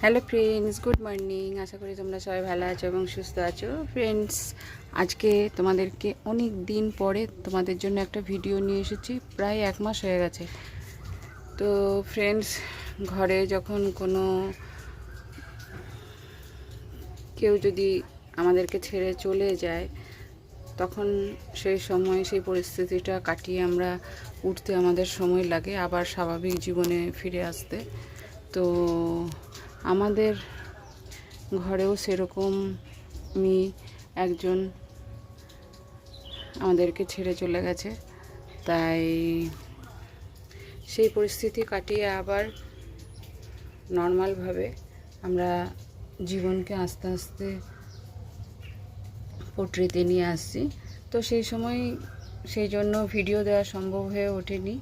Hello friends good morning আশা করি তোমরা সবাই ভালো আছো এবং সুস্থ আছো। ফ্রেন্ডস আজকে তোমাদেরকে অনেক দিন পরে তোমাদের জন্য একটা ভিডিও নিয়ে এসেছি। প্রায় এক মাস হয়ে গেছে। তো ফ্রেন্ডস ঘরে যখন কোনো কেউ যদি আমাদেরকে ছেড়ে চলে যায়, তখন সেই সময়, সেই পরিস্থিতিটা কাটিয়ে আমরা উঠতে আমাদের সময় লাগে, আবার স্বাভাবিক জীবনে ফিরে আসতে। তো আমাদের ঘরেও সেরকম সেরকমই একজন আমাদেরকে ছেড়ে চলে গেছে। তাই সেই পরিস্থিতি কাটিয়ে আবার নর্মালভাবে আমরা জীবনকে আস্তে আস্তে পোট্রিতে নিয়ে আসছি। তো সেই সময় সেই জন্য ভিডিও দেওয়া সম্ভব হয়ে ওঠেনি।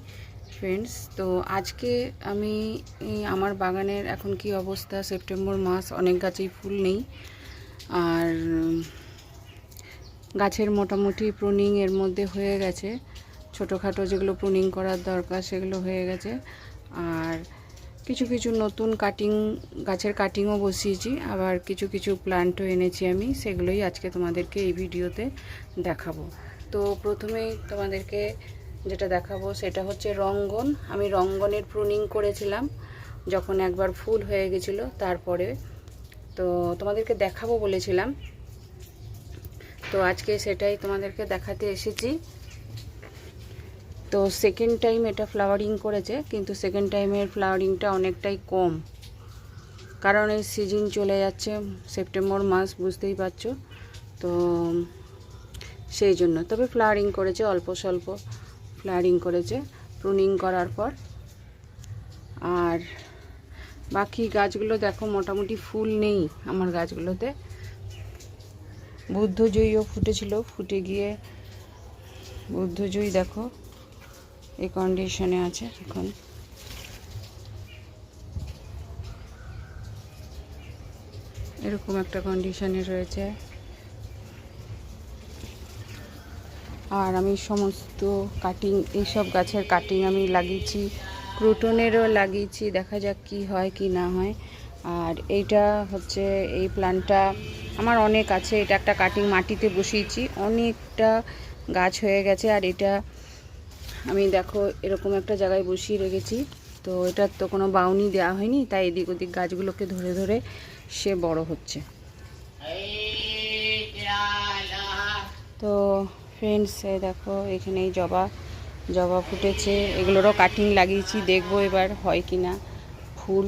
ফ্রেন্ডস তো আজকে আমি আমার বাগানের এখন কি অবস্থা? সেপ্টেম্বর মাস, অনেক গাছেই ফুল নেই। আর, গাছের মোটামুটি প্রুনিং এর মধ্যে হয়ে গেছে। ছোটোখাটো যেগুলো প্রুনিং করার দরকার, সেগুলো হয়ে গেছে। আর কিছু কিছু নতুন কাটিং গাছের কাটিংও বসিয়েছি। আবার কিছু কিছু প্লান্টও এনেছি আমি। সেগুলোই আজকে তোমাদেরকে এই ভিডিওতে দেখাবো। তো প্রথমেই তোমাদেরকে যেটা দেখাবো, সেটা হচ্ছে রঙ্গন। আমি রঙ্গনের প্রুনিং করেছিলাম, যখন একবার ফুল হয়ে গেছিল, তারপরে। তো তোমাদেরকে দেখাবো বলেছিলাম। তো আজকে সেটাই তোমাদেরকে দেখাতে এসেছি। তো সেকেন্ড টাইম এটা ফ্লাওয়ারিং করেছে, কিন্তু সেকেন্ড টাইমের ফ্লাওয়ারিংটা অনেকটাই কম। কারণ এই সিজন চলে যাচ্ছে সেপ্টেম্বর মাস, বুঝতেই পারছ? তো সেই জন্য। তবে ফ্লাওয়ারিং করেছে অল্প স্বল্প। ফ্লাওয়ারিং করেছে প্রুনিং করার পর। আর বাকি গাছগুলো দেখো, মোটামুটি ফুল নেই আমার গাছগুলোতে। বুদ্ধজয়ীও ফুটেছিল, ফুটে গিয়ে বুদ্ধজয়ী দেখো, এই কন্ডিশনে আছে এখন। এরকম একটা কন্ডিশনে রয়েছে। আর আমি সমস্ত কাটিং এইসব গাছের কাটিং আমি লাগিয়েছি ক্রুটনেরও লাগিয়েছি, দেখা যাক কি হয় কি না হয়। আর এইটা হচ্ছে এই প্ল্যান্টটা আমার অনেক আছে, এটা একটা কাটিং মাটিতে বসিয়েছি, অনেকটা গাছ হয়ে গেছে। আর এটা আমি দেখো এরকম একটা জায়গায় বসিয়ে রেখেছি, তো এটার তো কোনো বাউনি দেওয়া হয়নি, তাই এদিক ওদিক গাছগুলোকে ধরে ধরে সে বড় হচ্ছে। তো ফ্রেন্ডস দেখো এখানে এই জবা জবা ফুটেছে। এগুলোরও কাটিং লাগিয়েছি, দেখব এবার হয় কি না ফুল।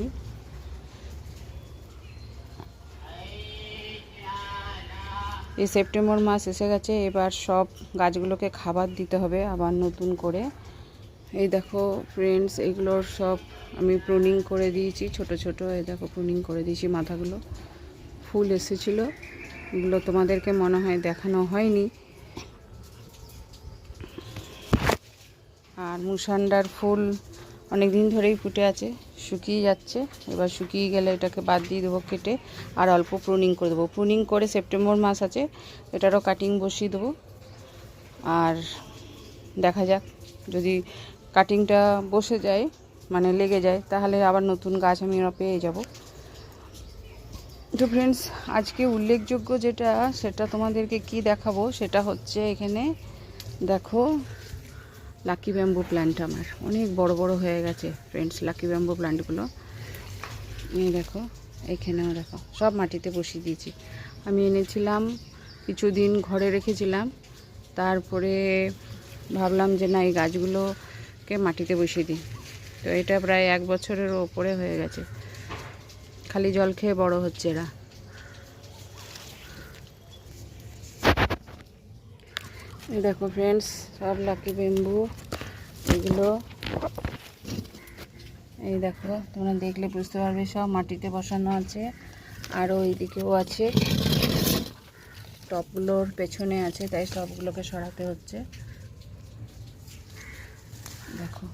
এই সেপ্টেম্বর মাস এসে গেছে, এবার সব গাছগুলোকে খাবার দিতে হবে আবার নতুন করে। এই দেখো ফ্রেন্ডস এগুলোর সব আমি প্রুনিং করে দিয়েছি, ছোট ছোট, এই দেখো প্রুনিং করে দিয়েছি মাথাগুলো। ফুল এসেছিল, এগুলো তোমাদেরকে মনে হয় দেখানো হয়নি। আর মুসান্ডার ফুল অনেক দিন ধরেই ফুটে আছে, শুকিয়ে যাচ্ছে। এবার শুকিয়ে গেলে এটাকে বাদ দিয়ে দেবো কেটে আর অল্প প্রুনিং করে দেবো। প্রুনিং করে সেপ্টেম্বর মাস আছে, এটারও কাটিং বসিয়ে দেবো। আর দেখা যাক, যদি কাটিংটা বসে যায় মানে লেগে যায়, তাহলে আবার নতুন গাছ আমি ওরা পেয়ে যাব। তো ফ্রেন্ডস আজকে উল্লেখযোগ্য যেটা, সেটা তোমাদেরকে কি দেখাবো, সেটা হচ্ছে এখানে দেখো লাকি ব্যাম্বু প্ল্যান্ট আমার। অনেক বড় বড় হয়ে গেছে ফ্রেন্ডস লাকি ব্যাম্বু প্ল্যান্টগুলো এই দেখো, এখানেও দেখো, সব মাটিতে বসিয়ে দিয়েছি। আমি এনেছিলাম, কিছুদিন ঘরে রেখেছিলাম, তারপরে ভাবলাম যে না, এই গাছগুলোকে মাটিতে বসিয়ে দিই। তো এটা প্রায় এক বছরের ওপরে হয়ে গেছে। খালি জল খেয়ে বড় হচ্ছে এরা। দেখো ফ্রেন্ডস সব লাকি বেম্বু এগুলো। এই দেখো, তোমরা দেখলে বুঝতে পারবে, সব মাটিতে বসানো আছে। আরও এইদিকেও আছে। টপগুলোর পেছনে আছে, তাই সবগুলোকে সরাতে হচ্ছে। দেখো।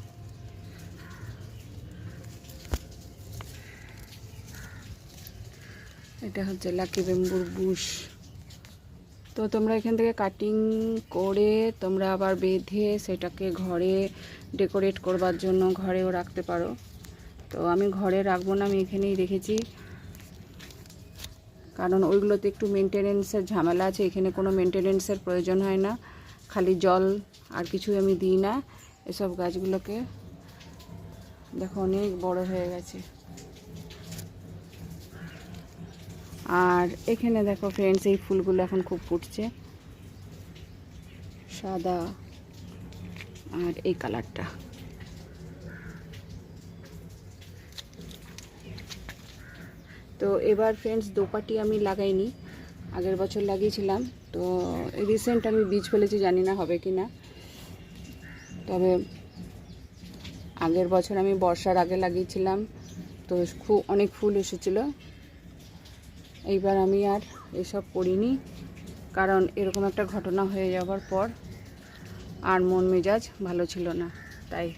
এটা হচ্ছে লাকি বেম্বুর বুশ তো তোমরা এখান থেকে কাটিং করে তোমরা আবার বেঁধে সেটাকে ঘরে ডেকোরেট করবার জন্য ঘরেও রাখতে পারো। তো আমি ঘরে রাখব না, আমি এখানেই রেখেছি। কারণ ওইগুলোতে একটু মেনটেনেন্সের ঝামেলা আছে, এখানে কোনো মেনটেনেন্সের প্রয়োজন হয় না। খালি জল আর কিছুই আমি দিই না, এসব গাছগুলোকে। দেখো অনেক বড় হয়ে গেছে। আর এখানে দেখো ফ্রেন্ডস এই ফুলগুলো এখন খুব ফুটছে। সাদা আর এই কালারটা। তো এবার ফ্রেন্ডস দোপাটি আমি লাগাইনি। আগের বছর লাগিয়েছিলাম। তো রিসেন্ট আমি বীজ ফেলেছি, জানি না হবে কি না তবে আগের বছর আমি বর্ষার আগে লাগিয়েছিলাম। তো খুব অনেক ফুল এসেছিল। এইবার আমি আর এসব করিনি, কারণ এরকম একটা ঘটনা হয়ে যাওয়ার পর আর মন মেজাজ ভালো ছিল না, তাই।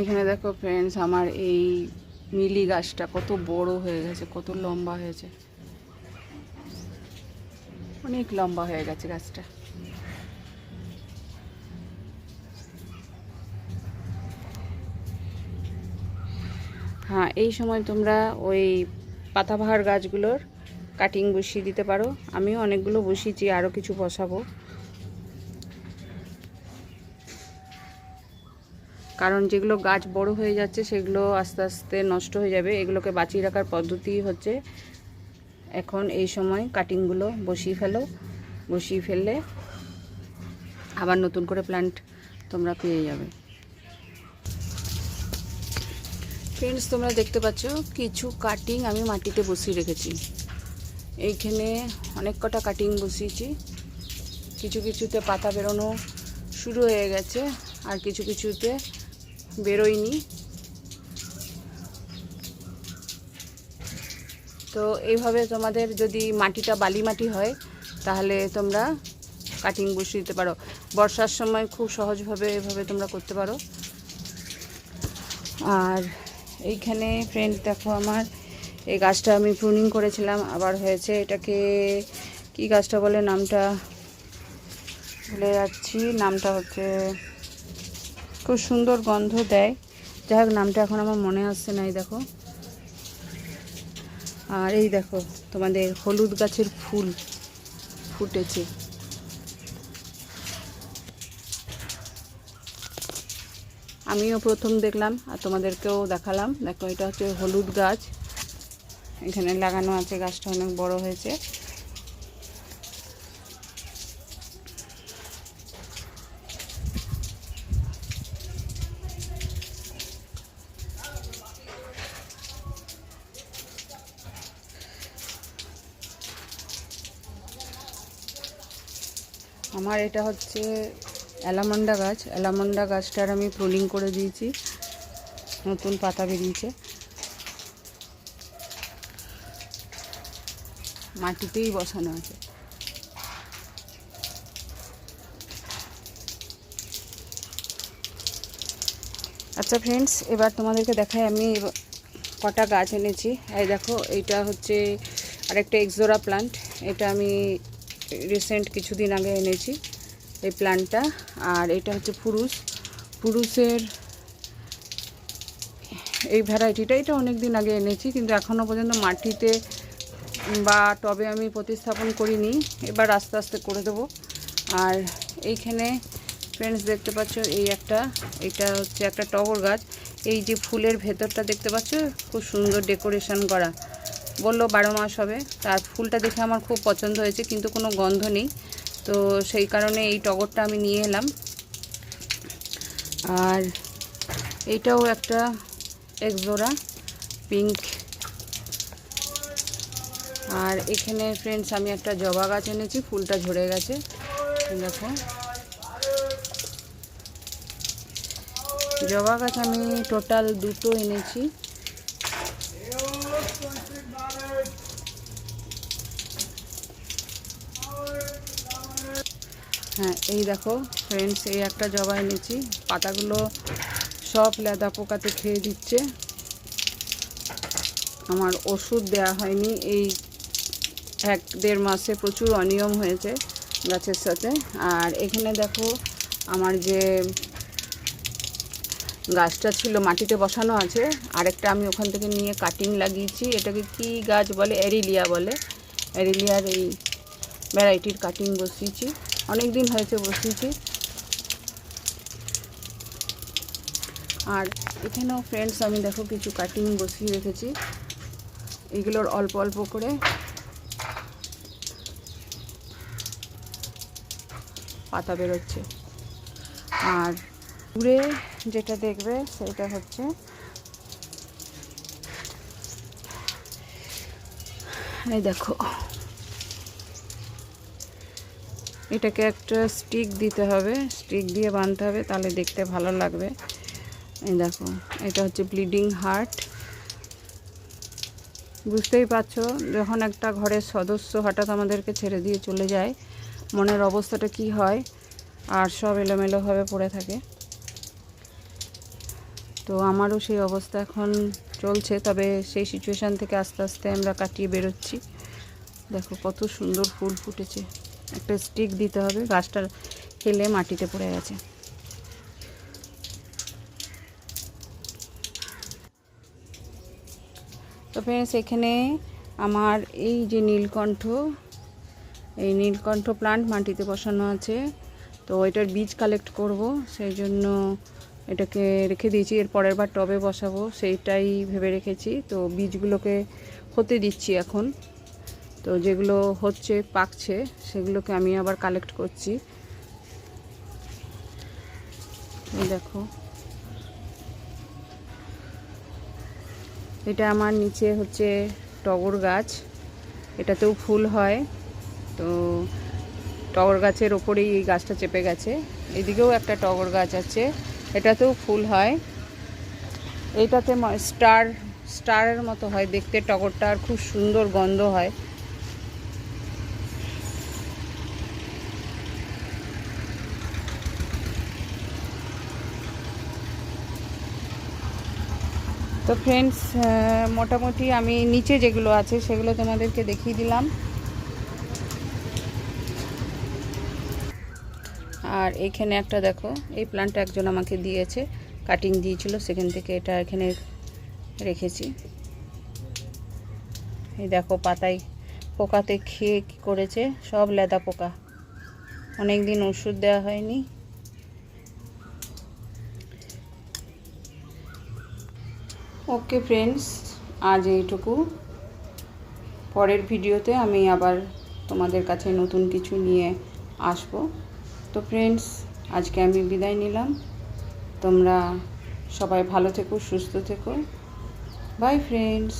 এখানে দেখো ফ্রেন্ডস আমার এই মিলি গাছটা কত বড় হয়ে গেছে, কত লম্বা হয়েছে। অনেক লম্বা হয়ে গেছে গাছটা। হ্যাঁ এই সময় তোমরা ওই পাতাবাহার গাছগুলোর কাটিং বসিয়ে দিতে পারো। আমিও অনেকগুলো বসিয়েছি আরও কিছু বসাবো। কারণ যেগুলো গাছ বড় হয়ে যাচ্ছে, সেগুলো আস্তে আস্তে নষ্ট হয়ে যাবে। এগুলোকে বাঁচিয়ে রাখার পদ্ধতি হচ্ছে, এখন এই সময় কাটিংগুলো বসিয়ে ফেলো। বসিয়ে ফেললে আবার নতুন করে প্ল্যান্ট তোমরা পেয়ে যাবে। ফ্রেন্ডস তোমরা দেখতে পাচ্ছ, কিছু কাটিং আমি মাটিতে বসিয়ে রেখেছি। এইখানে অনেক কটা কাটিং বসিয়েছি। কিছু কিছুতে পাতা বেরোনো শুরু হয়ে গেছে, আর কিছু কিছুতে বেরোয়নি। তো এইভাবে তোমাদের যদি মাটিটা বালি মাটি হয়, তাহলে তোমরা কাটিং বসিয়ে দিতে পারো। বর্ষার সময় খুব সহজভাবে এভাবে তোমরা করতে পারো। আর এইখানে ফ্রেন্ড দেখো আমার। এই গাছটা আমি প্রুনিং করেছিলাম, আবার হয়েছে এটাকে, কি গাছটা বলে নামটা? ভুলে যাচ্ছি, নামটা হচ্ছে, খুব সুন্দর গন্ধ দেয়। যাই হোক, নামটা এখন আমার মনে আসছে না, এই দেখো। আর এই দেখো, তোমাদের হলুদ গাছের ফুল ফুটেছে। আমিও প্রথম দেখলাম আর তোমাদেরকেও দেখালাম। দেখো, এটা হচ্ছে হলুদ গাছ। এখানে লাগানো আছে, গাছটা অনেক বড় হয়েছে। আমার এটা হচ্ছে অ্যালামন্ডা গাছ। অ্যালামন্ডা গাছটার আমি প্রুনিং করে দিয়েছি। নতুন পাতা বেরিয়েছে। মাটিতেই বসানো আছে। আচ্ছা ফ্রেন্ডস এবার তোমাদেরকে দেখাই, আমি কটা গাছ এনেছি। এই দেখো, এইটা হচ্ছে আরেকটা এক্সোরা প্লান্ট এটা আমি রিসেন্ট কিছুদিন আগে এনেছি। এই প্ল্যান্টটা আর এটা হচ্ছে পুরুষ। পুরুষের এই ভ্যারাইটিটা, এটা অনেক দিন আগে এনেছি, কিন্তু এখনও পর্যন্ত মাটিতে বা টবে আমি প্রতিস্থাপন করিনি। এবার আস্তে আস্তে করে দেবো। আর এইখানে ফ্রেন্ডস দেখতে পাচ্ছ, এই একটা, এটা হচ্ছে একটা টগর গাছ। এই যে ফুলের ভেতরটা দেখতে পাচ্ছ, খুব সুন্দর ডেকোরেশন করা। বলল বারো মাস হবে। তার ফুলটা দেখে আমার খুব পছন্দ হয়েছে, কিন্তু কোনো গন্ধ নেই। তো সেই কারণে এই টগরটা আমি নিয়ে এলাম। আর এইটাও একটা একজোড়া পিঙ্ক। আর এখানে ফ্রেন্ডস আমি একটা জবা গাছ এনেছি, ফুলটা ঝরে গেছে। দেখো। জবা গাছ আমি টোটাল দুটো এনেছি। হ্যাঁ এই দেখো ফ্রেন্ডস এই একটা জবা এনেছি পাতাগুলো সব লেদা পোকাতে খেয়ে দিচ্ছে। আমার ওষুধ দেয়া হয়নি। এই এক দেড় মাসে প্রচুর অনিয়ম হয়েছে গাছের সাথে। আর এখানে দেখো আমার যে গাছটা ছিল, মাটিতে বসানো আছে, আরেকটা আমি ওখান থেকে নিয়ে কাটিং লাগিয়েছি। এটাকে কি গাছ বলে? এরিলিয়া বলে। এরিলিয়ার এই ভ্যারাইটির কাটিং বসিয়েছি। অনেক দিন হয়েছে বসিয়েছি। আর এখানেও ফ্রেন্ডস আমি দেখো কিছু কাটিং বসিয়ে রেখেছি। এগুলোর অল্প অল্প করে। পাতা বেরোচ্ছে। আর দূরে যেটা দেখবে, সেটা হচ্ছে এই দেখো। এটাকে একটা স্টিক দিতে হবে, স্টিক দিয়ে বাঁধতে হবে, তাহলে দেখতে ভালো লাগবে। এই দেখো, এটা হচ্ছে ব্লিডিং হার্ট। বুঝতেই পারছ, যখন একটা ঘরের সদস্য হঠাৎ আমাদেরকে ছেড়ে দিয়ে চলে যায়, মনের অবস্থাটা কি হয়? আর সব এলোমেলোভাবে পড়ে থাকে। তো আমারও সেই অবস্থা এখন চলছে, তবে সেই সিচুয়েশান থেকে আস্তে আস্তে আমরা কাটিয়ে বেরোচ্ছি। দেখো কত সুন্দর ফুল ফুটেছে। একটা স্টিক দিতে হবে, গাছটা হেলে মাটিতে পড়ে গেছে। তো ফ্রেন্ডস এখানে আমার এই যে নীলকণ্ঠ, এই নীলকণ্ঠ প্লান্ট মাটিতে বসানো আছে। তো এটার বীজ কালেক্ট করব, সেই জন্য এটাকে রেখে দিয়েছি। এর পরের বার টবে বসাবো, সেইটাই ভেবে রেখেছি। তো বীজগুলোকে হতে দিচ্ছি এখন। তো যেগুলো হচ্ছে, পাকছে, সেগুলোকে আমি আবার কালেক্ট করছি। দেখো। এটা আমার নিচে হচ্ছে টগর গাছ। এটাতেও ফুল হয়। তো টগর গাছের ওপরেই এই গাছটা চেপে গেছে। এদিকেও একটা টগর গাছ আছে। এটাতেও ফুল হয়। এইটাতে স্টার স্টারের মতো হয়। দেখতে টগরটা আর খুব সুন্দর গন্ধ হয়। তো ফ্রেন্ডস মোটামুটি আমি নিচে যেগুলো আছে সেগুলো তোমাদেরকে দেখিয়ে দিলাম। আর এখানে একটা দেখো, এই প্লান্টটা একজন আমাকে দিয়েছে কাটিং দিয়েছিল, সেখান থেকে এটা এখানে রেখেছি। এই দেখো পাতায় পোকাতে খেয়ে কী করেছে? সব লেদা পোকা। অনেক দিন ওষুধ দেওয়া হয়নি। ওকে ফ্রেন্ডস আজ এইটুকু। পরের ভিডিওতে আমি আবার তোমাদের কাছে নতুন কিছু নিয়ে আসব। তো ফ্রেন্ডস আজকে আমি বিদায় নিলাম। তোমরা সবাই ভালো থেকো, সুস্থ থেকো। By friends